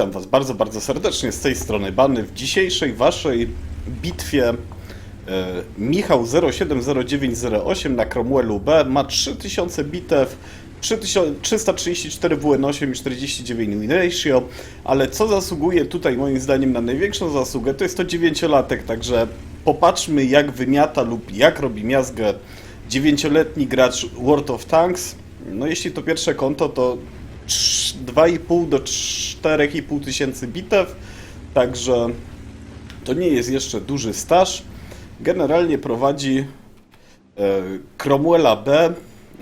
Witam Was bardzo, bardzo serdecznie z tej strony Bany. W dzisiejszej Waszej bitwie e, Michał 070908 na Cromwellu B ma 3000 bitew, 3000 334 WN8 i 49 win ratio, ale co zasługuje tutaj moim zdaniem na największą zasługę, to jest to dziewięciolatek, także popatrzmy jak wymiata lub jak robi miazgę dziewięcioletni gracz World of Tanks. No jeśli to pierwsze konto, to 2,5 do 4,5 tysięcy bitew, także to nie jest jeszcze duży staż. Generalnie prowadzi e, Cromwella B.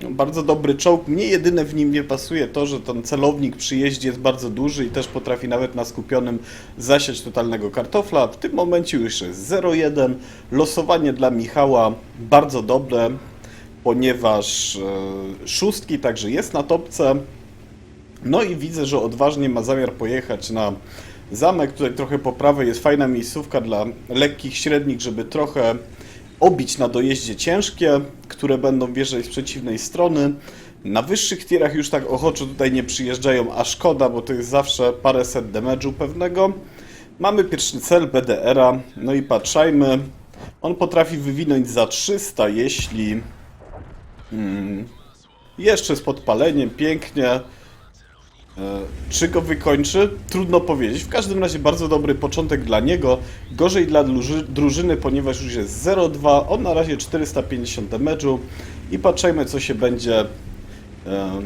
No, Bardzo dobry czołg. Mnie jedyne w nim nie pasuje to, że ten celownik przy jeździe jest bardzo duży i też potrafi nawet na skupionym zasiać totalnego kartofla. W tym momencie już jest 0-1. Losowanie dla Michała bardzo dobre, ponieważ e, szóstki także jest na topce. No i widzę, że odważnie ma zamiar pojechać na zamek. Tutaj trochę po prawej jest fajna miejscówka dla lekkich, średnich, żeby trochę obić na dojeździe ciężkie, które będą wjeżdżać z przeciwnej strony. Na wyższych tierach już tak ochoczo tutaj nie przyjeżdżają, a szkoda, bo to jest zawsze paręset damage'u pewnego. Mamy pierwszy cel BDR-a, no i patrzajmy. On potrafi wywinąć za 300, jeśli mm, jeszcze z podpaleniem, pięknie. E, Czy go wykończy? Trudno powiedzieć. W każdym razie bardzo dobry początek dla niego. Gorzej dla druży- drużyny, ponieważ już jest 0-2. On na razie 450 damage'u. I patrzajmy, co się będzie. E,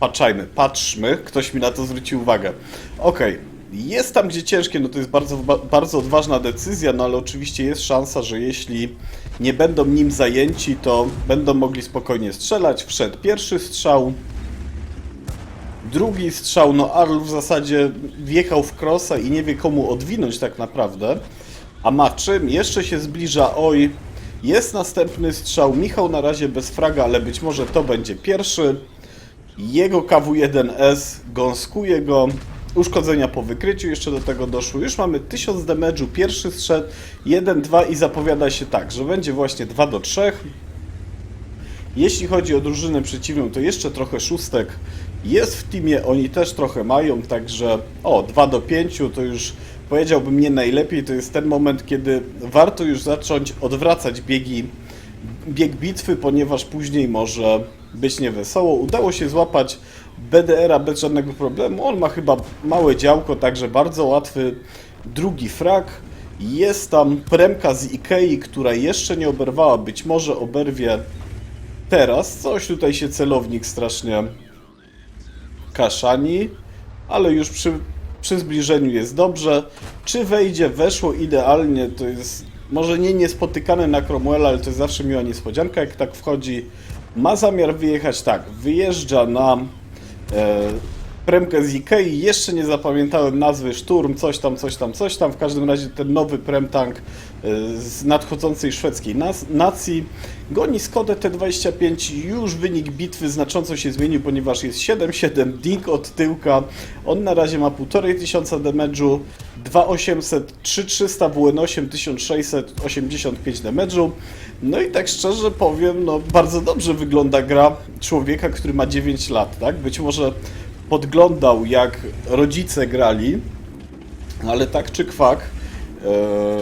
patrzajmy, patrzmy. Ktoś mi na to zwrócił uwagę. Okej. Jest tam, gdzie ciężkie, no to jest bardzo, ba- bardzo odważna decyzja, no ale oczywiście jest szansa, że jeśli nie będą nim zajęci, to będą mogli spokojnie strzelać. Wszedł pierwszy strzał, Drugi strzał, no Arl w zasadzie wjechał w krosa i nie wie komu odwinąć tak naprawdę. A ma czym? Jeszcze się zbliża Oj. Jest następny strzał. Michał na razie bez fraga, ale być może to będzie pierwszy. Jego KW1S gąskuje go. Uszkodzenia po wykryciu jeszcze do tego doszły. Już mamy 1000 damage'u. Pierwszy strzał 1-2 i zapowiada się tak, że będzie właśnie 2 do 3. Jeśli chodzi o drużynę przeciwną, to jeszcze trochę szóstek jest w teamie, oni też trochę mają, także o, 2 do 5 to już powiedziałbym nie najlepiej, to jest ten moment, kiedy warto już zacząć odwracać biegi, bieg bitwy, ponieważ później może być niewesoło. Udało się złapać BDR-a bez żadnego problemu, on ma chyba małe działko, także bardzo łatwy drugi frak. Jest tam premka z Ikei, która jeszcze nie oberwała, być może oberwie teraz. Coś tutaj się celownik strasznie kaszani, ale już przy, przy zbliżeniu jest dobrze. Czy wejdzie, weszło idealnie, to jest może nie niespotykane na Cromwella, ale to jest zawsze miła niespodzianka, jak tak wchodzi. Ma zamiar wyjechać tak, wyjeżdża na e, premkę z Ikei, jeszcze nie zapamiętałem nazwy, Szturm, coś tam, coś tam, coś tam, w każdym razie ten nowy premtank e, z nadchodzącej szwedzkiej nacji. Goni Skodę T25, już wynik bitwy znacząco się zmienił, ponieważ jest 7-7, ding od tyłka, on na razie ma 1500 damage'u, 2800, 3300 WN8, 1685 damage'u. No i tak szczerze powiem, no bardzo dobrze wygląda gra człowieka, który ma 9 lat, tak? Być może podglądał jak rodzice grali, ale tak czy kwak, e,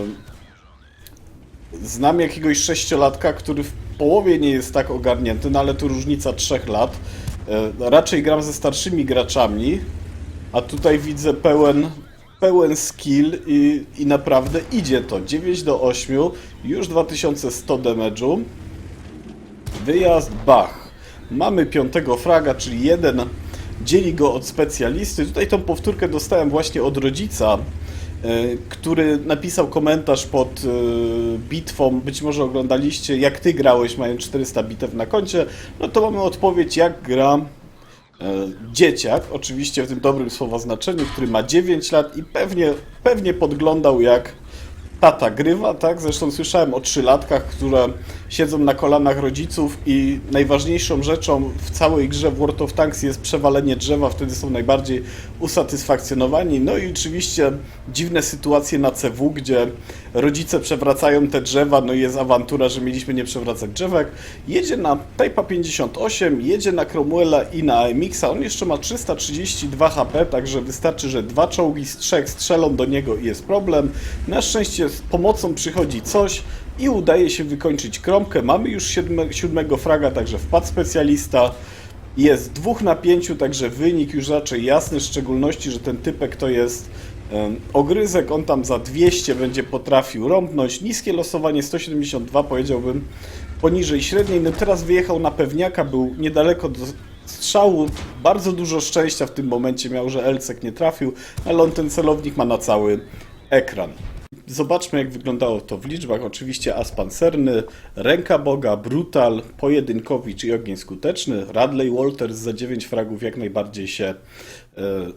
znam jakiegoś sześciolatka, który w połowie nie jest tak ogarnięty, no ale tu różnica trzech lat. E, raczej gram ze starszymi graczami, a tutaj widzę pełen, pełen skill i, i naprawdę idzie to. 9 do 8, już 2100 damage'u. Wyjazd, bach. Mamy piątego fraga, czyli jeden dzieli go od specjalisty. Tutaj tą powtórkę dostałem właśnie od rodzica, e, który napisał komentarz pod e, bitwą. Być może oglądaliście, jak ty grałeś, mając 400 bitew na koncie. No to mamy odpowiedź, jak gra e, dzieciak, oczywiście w tym dobrym słowa znaczeniu, który ma 9 lat i pewnie, pewnie podglądał jak tata grywa, tak? Zresztą słyszałem o trzylatkach, które siedzą na kolanach rodziców i najważniejszą rzeczą w całej grze w World of Tanks jest przewalenie drzewa, wtedy są najbardziej usatysfakcjonowani. No i oczywiście dziwne sytuacje na CW, gdzie rodzice przewracają te drzewa, no i jest awantura, że mieliśmy nie przewracać drzewek. Jedzie na Type'a 58, jedzie na Cromwella i na AMX-a, on jeszcze ma 332 HP, także wystarczy, że dwa czołgi z trzech strzelą do niego i jest problem. Na szczęście z pomocą przychodzi coś i udaje się wykończyć kromkę. Mamy już siódme, siódmego fraga, także wpadł specjalista. Jest dwóch na pięciu, także wynik już raczej jasny, w szczególności, że ten typek to jest em, ogryzek, on tam za 200 będzie potrafił rąbnąć. Niskie losowanie 172 powiedziałbym poniżej średniej. No teraz wyjechał na pewniaka, był niedaleko do strzału. Bardzo dużo szczęścia w tym momencie miał, że Elcek nie trafił, ale on ten celownik ma na cały ekran. Zobaczmy, jak wyglądało to w liczbach. Oczywiście as pancerny, ręka Boga, brutal, pojedynkowicz i ogień skuteczny. Radley Walters za 9 fragów jak najbardziej się e,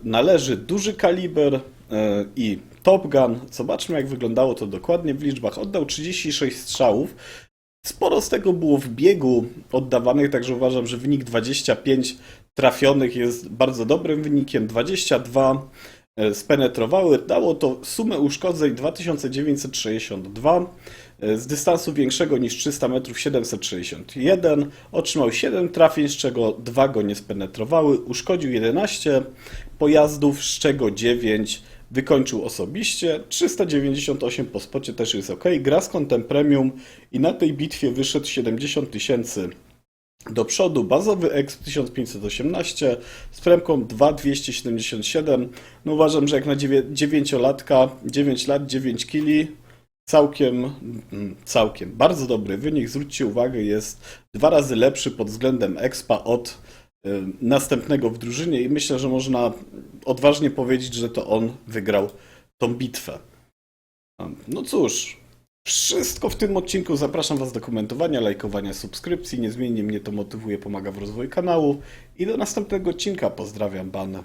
należy. Duży kaliber e, i Top Gun. Zobaczmy, jak wyglądało to dokładnie w liczbach. Oddał 36 strzałów. Sporo z tego było w biegu oddawanych, także uważam, że wynik 25 trafionych jest bardzo dobrym wynikiem. 22 e, spenetrowały. Dało to sumę uszkodzeń 2962. e, Z dystansu większego niż 300 metrów 761. Otrzymał 7 trafień, z czego 2 go nie spenetrowały. Uszkodził 11 pojazdów, z czego 9 wykończył osobiście. 398 po spocie też jest ok. Gra z kontem premium i na tej bitwie wyszedł 70 tysięcy do przodu. Bazowy EXP 1518 z premką 2277. No uważam, że jak na 9-latka, 9 lat, 9 kili, całkiem, mm, całkiem bardzo dobry wynik. Zwróćcie uwagę, jest dwa razy lepszy pod względem expa od y, następnego w drużynie i myślę, że można odważnie powiedzieć, że to on wygrał tą bitwę. No cóż, wszystko w tym odcinku. Zapraszam Was do komentowania, lajkowania, subskrypcji. Niezmiennie mnie to motywuje, pomaga w rozwoju kanału. I do następnego odcinka. Pozdrawiam, Ban.